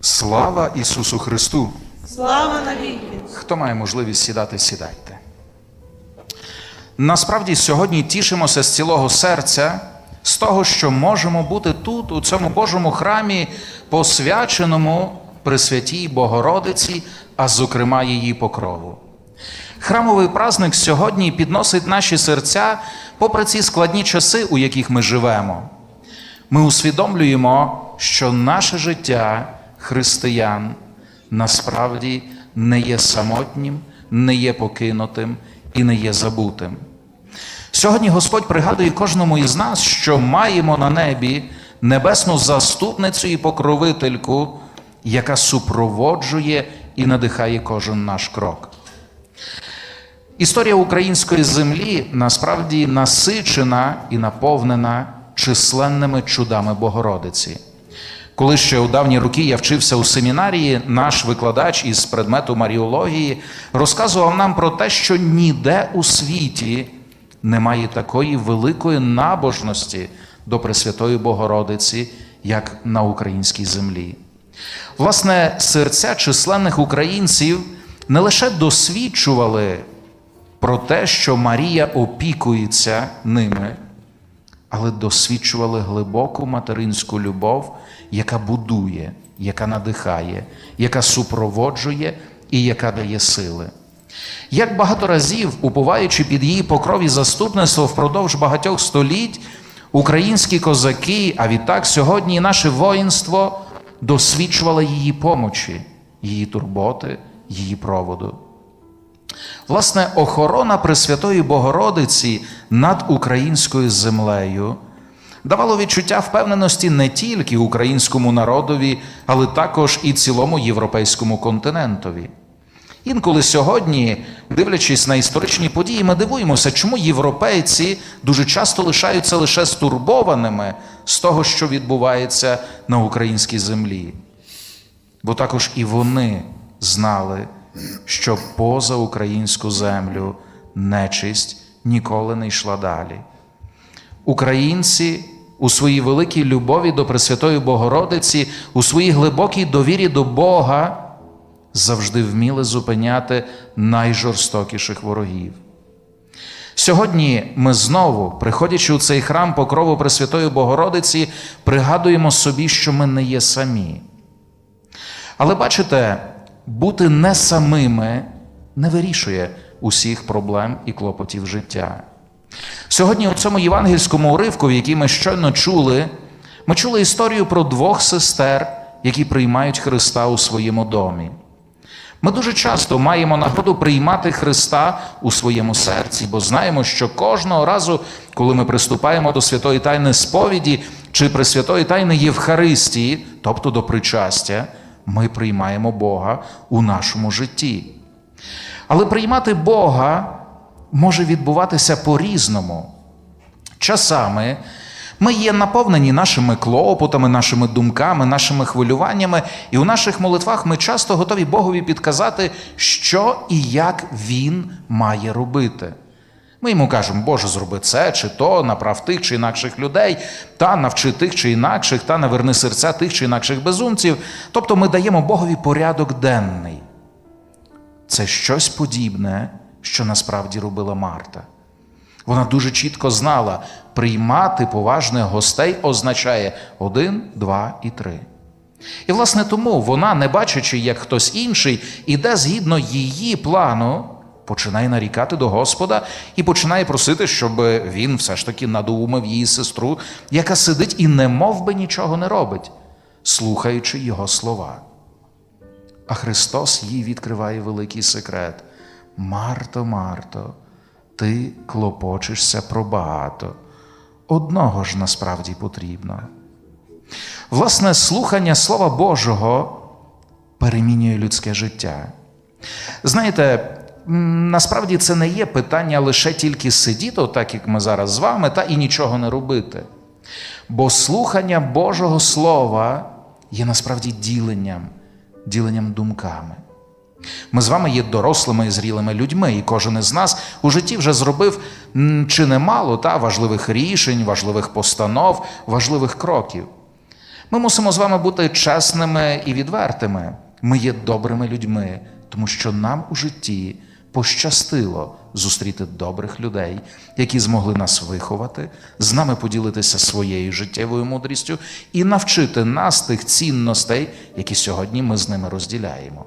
Слава Ісусу Христу! Слава навіки! Хто має можливість сідати, сідайте. Насправді сьогодні тішимося з цілого серця з того, що можемо бути тут, у цьому Божому храмі, посвяченому Пресвятій Богородиці, а зокрема її покрову. Храмовий праздник сьогодні підносить наші серця попри ці складні часи, у яких ми живемо. Ми усвідомлюємо, що наше життя християн насправді не є самотнім, не є покинутим і не є забутим. Сьогодні Господь пригадує кожному із нас, що маємо на небі небесну заступницю і покровительку, яка супроводжує і надихає кожен наш крок. Історія української землі насправді насичена і наповнена численними чудами Богородиці. Коли ще у давні роки я вчився у семінарії, наш викладач із предмету маріології розказував нам про те, що ніде у світі немає такої великої набожності до Пресвятої Богородиці, як на українській землі. Власне, серця численних українців не лише досвідчували про те, що Марія опікується ними, але досвідчували глибоку материнську любов, яка будує, яка надихає, яка супроводжує і яка дає сили. Як багато разів, уповаючи під її покрові заступництво впродовж багатьох століть, українські козаки, а відтак сьогодні і наше воїнство досвідчувало її помочі, її турботи, її проводу. Власне, охорона Пресвятої Богородиці над українською землею давало відчуття впевненості не тільки українському народові, але також і цілому європейському континентові. Інколи сьогодні, дивлячись на історичні події, ми дивуємося, чому європейці дуже часто лишаються лише стурбованими з того, що відбувається на українській землі. Бо також і вони знали, що поза українську землю нечисть ніколи не йшла далі. Українці у своїй великій любові до Пресвятої Богородиці, у своїй глибокій довірі до Бога завжди вміли зупиняти найжорстокіших ворогів. Сьогодні ми знову, приходячи у цей храм покрову Пресвятої Богородиці, пригадуємо собі, що ми не є самі. Але бачите, бути не самими не вирішує усіх проблем і клопотів життя. Сьогодні у цьому євангельському уривку, в який ми щойно чули, ми чули історію про двох сестер, які приймають Христа у своєму домі. Ми дуже часто маємо нагоду приймати Христа у своєму серці, бо знаємо, що кожного разу, коли ми приступаємо до святої тайни сповіді чи Пресвятої тайни Євхаристії, тобто до причастя, ми приймаємо Бога у нашому житті. Але приймати Бога може відбуватися по-різному. Часами ми є наповнені нашими клопотами, нашими думками, нашими хвилюваннями, і у наших молитвах ми часто готові Богові підказати, що і як Він має робити. Ми йому кажемо, Боже, зроби це чи то, направ тих чи інакших людей, та навчи тих чи інакших, та наверни серця тих чи інакших безумців. Тобто ми даємо Богові порядок денний. Це щось подібне, що насправді робила Марта. Вона дуже чітко знала, приймати поважних гостей означає один, два і три. І, власне, тому вона, не бачачи, як хтось інший, іде згідно її плану, починає нарікати до Господа і починає просити, щоб він все ж таки надоумив її сестру, яка сидить і не мов би нічого не робить, слухаючи його слова. А Христос їй відкриває великий секрет. Марто, Марто, ти клопочешся про багато. Одного ж насправді потрібно. Власне, слухання Слова Божого перемінює людське життя. Знаєте, насправді це не є питання лише тільки сидіти, так як ми зараз з вами, та і нічого не робити. Бо слухання Божого Слова є насправді діленням, діленням думками. Ми з вами є дорослими і зрілими людьми, і кожен із нас у житті вже зробив чи немало та важливих рішень, важливих постанов, важливих кроків. Ми мусимо з вами бути чесними і відвертими. Ми є добрими людьми, тому що нам у житті пощастило зустріти добрих людей, які змогли нас виховати, з нами поділитися своєю життєвою мудрістю і навчити нас тих цінностей, які сьогодні ми з ними розділяємо.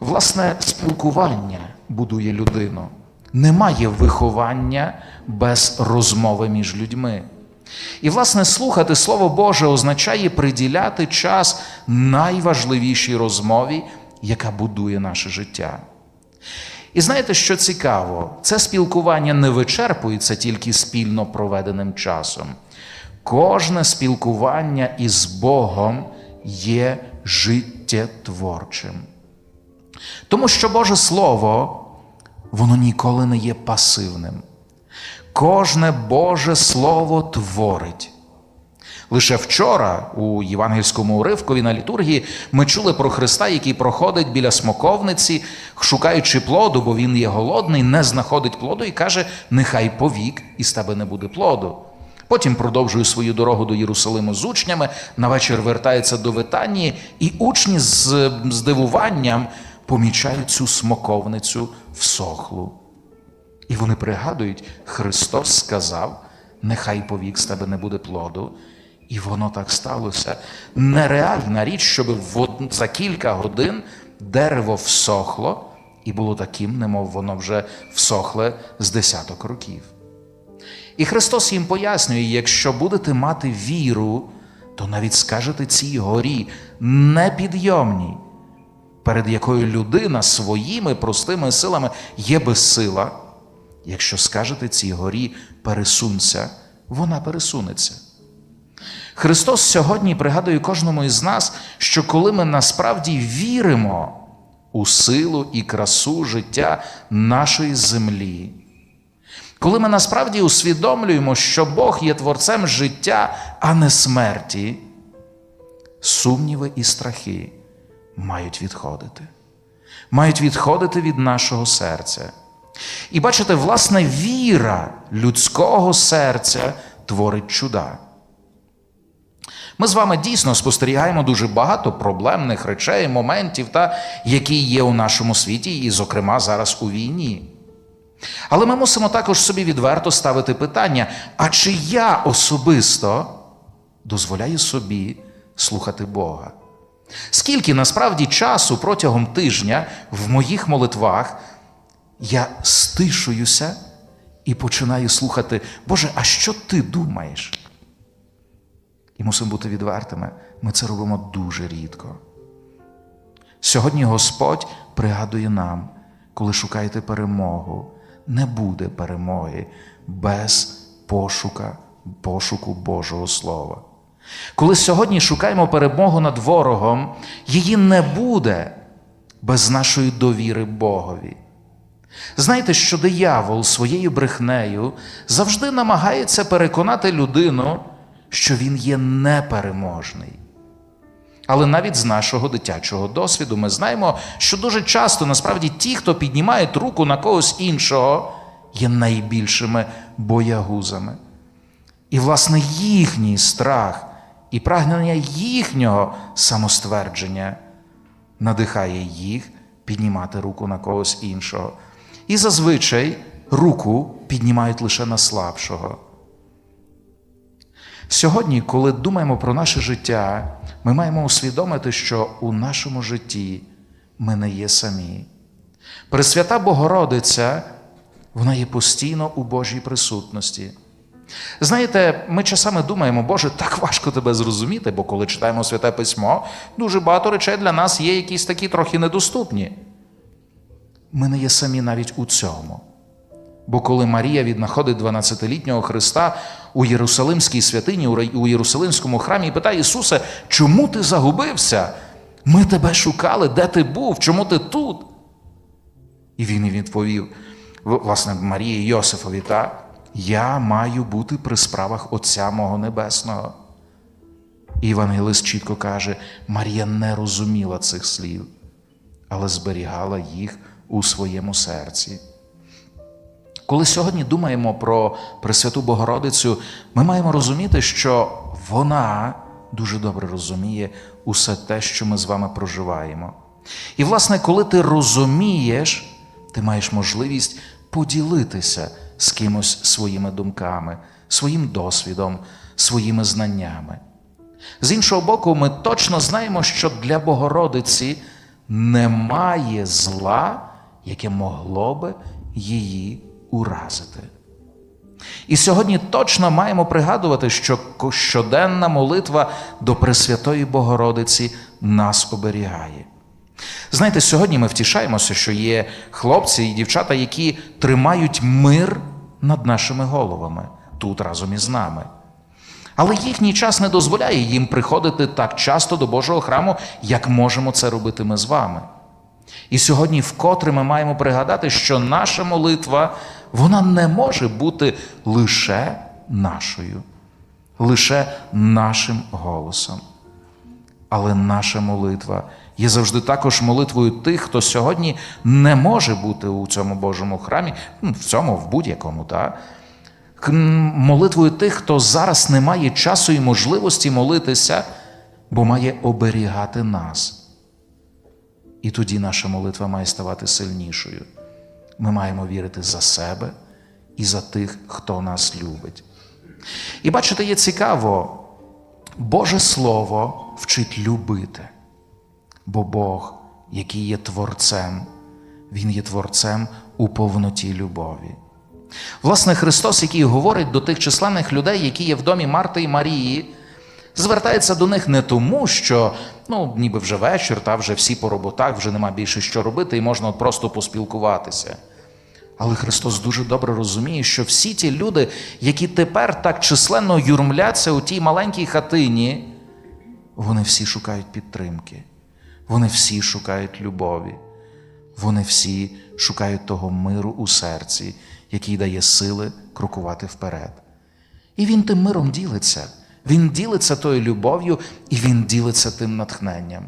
Власне, спілкування будує людину. Немає виховання без розмови між людьми. І, власне, слухати Слово Боже означає приділяти час найважливішій розмові, яка будує наше життя. І знаєте, що цікаво, це спілкування не вичерпується тільки спільно проведеним часом. Кожне спілкування із Богом є життєтворчим. Тому що Боже Слово, воно ніколи не є пасивним. Кожне Боже Слово творить. Лише вчора у євангельському уривкові на літургії ми чули про Христа, який проходить біля смоковниці, шукаючи плоду, бо він є голодний, не знаходить плоду і каже: Нехай повік із тебе не буде плоду. Потім продовжує свою дорогу до Єрусалиму з учнями, на вечір вертається до Витанії, і учні з здивуванням помічають цю смоковницю всохлу. І вони пригадують, Христос сказав: нехай повік з тебе не буде плоду. І воно так сталося. Нереальна річ, щоб за кілька годин дерево всохло і було таким, немов воно вже всохле з десяток років. І Христос їм пояснює: якщо будете мати віру, то навіть скажете цій горі непідйомній, перед якою людина своїми простими силами є безсила. Якщо скажете цій горі пересунься, вона пересунеться. Христос сьогодні пригадує кожному із нас, що коли ми насправді віримо у силу і красу життя нашої землі, коли ми насправді усвідомлюємо, що Бог є творцем життя, а не смерті, сумніви і страхи мають відходити, мають відходити від нашого серця. І бачите, власне, віра людського серця творить чуда. Ми з вами дійсно спостерігаємо дуже багато проблемних речей, моментів, та, які є у нашому світі, і, зокрема, зараз у війні. Але ми мусимо також собі відверто ставити питання: а чи я особисто дозволяю собі слухати Бога? Скільки насправді часу протягом тижня в моїх молитвах я стишуюся і починаю слухати, Боже, а що ти думаєш? І мусимо бути відвертими, ми це робимо дуже рідко. Сьогодні Господь пригадує нам, коли шукаєте перемогу, не буде перемоги без пошука, пошуку Божого Слова. Коли сьогодні шукаємо перемогу над ворогом, її не буде без нашої довіри Богові. Знаєте, що диявол своєю брехнею завжди намагається переконати людину, що він є непереможний. Але навіть з нашого дитячого досвіду ми знаємо, що дуже часто насправді ті, хто піднімають руку на когось іншого, є найбільшими боягузами. І, власне, їхній страх і прагнення їхнього самоствердження надихає їх піднімати руку на когось іншого. І зазвичай руку піднімають лише на слабшого. Сьогодні, коли думаємо про наше життя, ми маємо усвідомити, що у нашому житті ми не є самі. Пресвята Богородиця, вона є постійно у Божій присутності. Знаєте, ми часами думаємо, Боже, так важко тебе зрозуміти, бо коли читаємо Святе Письмо, дуже багато речей для нас є якісь такі трохи недоступні. Ми не є самі навіть у цьому. Бо коли Марія віднаходить 12-літнього Христа у Єрусалимській святині, у Єрусалимському храмі і питає Ісуса, чому ти загубився? Ми тебе шукали, де ти був, чому ти тут? І він відповів, власне, Марії Йосифові, та, я маю бути при справах Отця мого Небесного. І Євангелист чітко каже, Марія не розуміла цих слів, але зберігала їх у своєму серці. Коли сьогодні думаємо про Пресвяту Богородицю, ми маємо розуміти, що вона дуже добре розуміє усе те, що ми з вами проживаємо. І, власне, коли ти розумієш, ти маєш можливість поділитися з кимось своїми думками, своїм досвідом, своїми знаннями. З іншого боку, ми точно знаємо, що для Богородиці немає зла, яке могло би її уразити. І сьогодні точно маємо пригадувати, що щоденна молитва до Пресвятої Богородиці нас оберігає. Знаєте, сьогодні ми втішаємося, що є хлопці і дівчата, які тримають мир над нашими головами тут разом із нами. Але їхній час не дозволяє їм приходити так часто до Божого храму, як можемо це робити ми з вами. І сьогодні вкотре ми маємо пригадати, що наша молитва вона не може бути лише нашою, лише нашим голосом. Але наша молитва є завжди також молитвою тих, хто сьогодні не може бути у цьому Божому храмі, ну, в цьому, в будь-якому, так? Молитвою тих, хто зараз не має часу і можливості молитися, бо має оберігати нас. І тоді наша молитва має ставати сильнішою. Ми маємо вірити за себе і за тих, хто нас любить. І бачите, є цікаво, Боже Слово вчить любити, бо Бог, який є Творцем, Він є Творцем у повноті любові. Власне, Христос, який говорить до тих численних людей, які є в домі Марти і Марії, звертається до них не тому, що ну, ніби вже вечір, та вже всі по роботах, вже нема більше що робити, і можна от просто поспілкуватися. Але Христос дуже добре розуміє, що всі ті люди, які тепер так численно юрмляться у тій маленькій хатині, вони всі шукають підтримки, вони всі шукають любові, вони всі шукають того миру у серці, який дає сили крокувати вперед. І він тим миром ділиться. Він ділиться тою любов'ю, і він ділиться тим натхненням.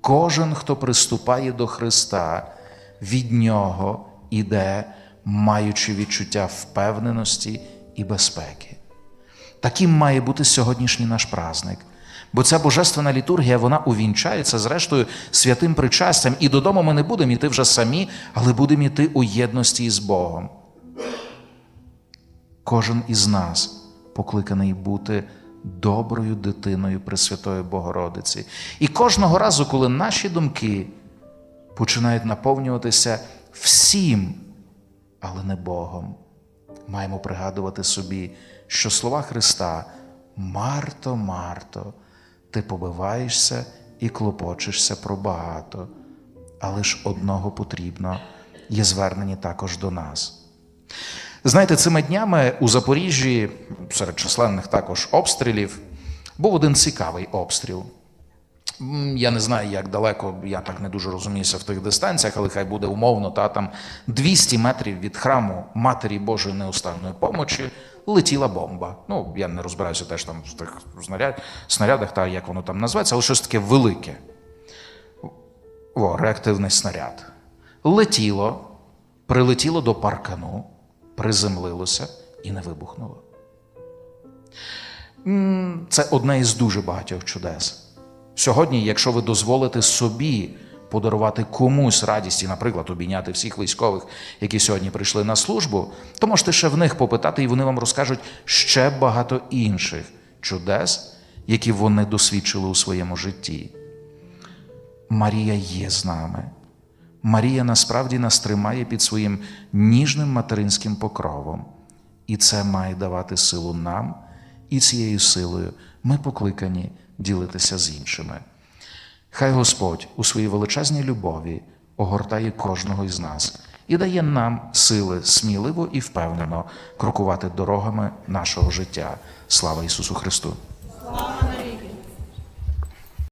Кожен, хто приступає до Христа, від Нього іде, маючи відчуття впевненості і безпеки. Таким має бути сьогоднішній наш праздник. Бо ця божественна літургія вона увінчається зрештою святим причастям, і додому ми не будемо йти вже самі, але будемо йти у єдності із Богом. Кожен із нас покликаний бути доброю дитиною Пресвятої Богородиці. І кожного разу, коли наші думки починають наповнюватися всім, але не Богом, маємо пригадувати собі, що слова Христа Марто, Марто, ти побиваєшся і клопочешся про багато, але ж одного потрібно є звернені також до нас. Знаєте, цими днями у Запоріжжі, серед численних також обстрілів, був один цікавий обстріл. Я не знаю, як далеко, я так не дуже розуміюся в тих дистанціях, але хай буде умовно, та там 200 метрів від храму Матері Божої неустанної помочі летіла бомба. Ну, я не розбираюся теж там в тих снарядах, та як воно там називається, але щось таке велике. О, реактивний снаряд. Летіло, прилетіло до паркану, приземлилося і не вибухнуло. Це одне із дуже багатьох чудес. Сьогодні, якщо ви дозволите собі подарувати комусь радість і, наприклад, обійняти всіх військових, які сьогодні прийшли на службу, то можете ще в них попитати, і вони вам розкажуть ще багато інших чудес, які вони досвідчили у своєму житті. Марія є з нами. Марія насправді нас тримає під своїм ніжним материнським покровом. І це має давати силу нам, і цією силою ми покликані ділитися з іншими. Хай Господь у своїй величезній любові огортає кожного із нас і дає нам сили сміливо і впевнено крокувати дорогами нашого життя. Слава Ісусу Христу!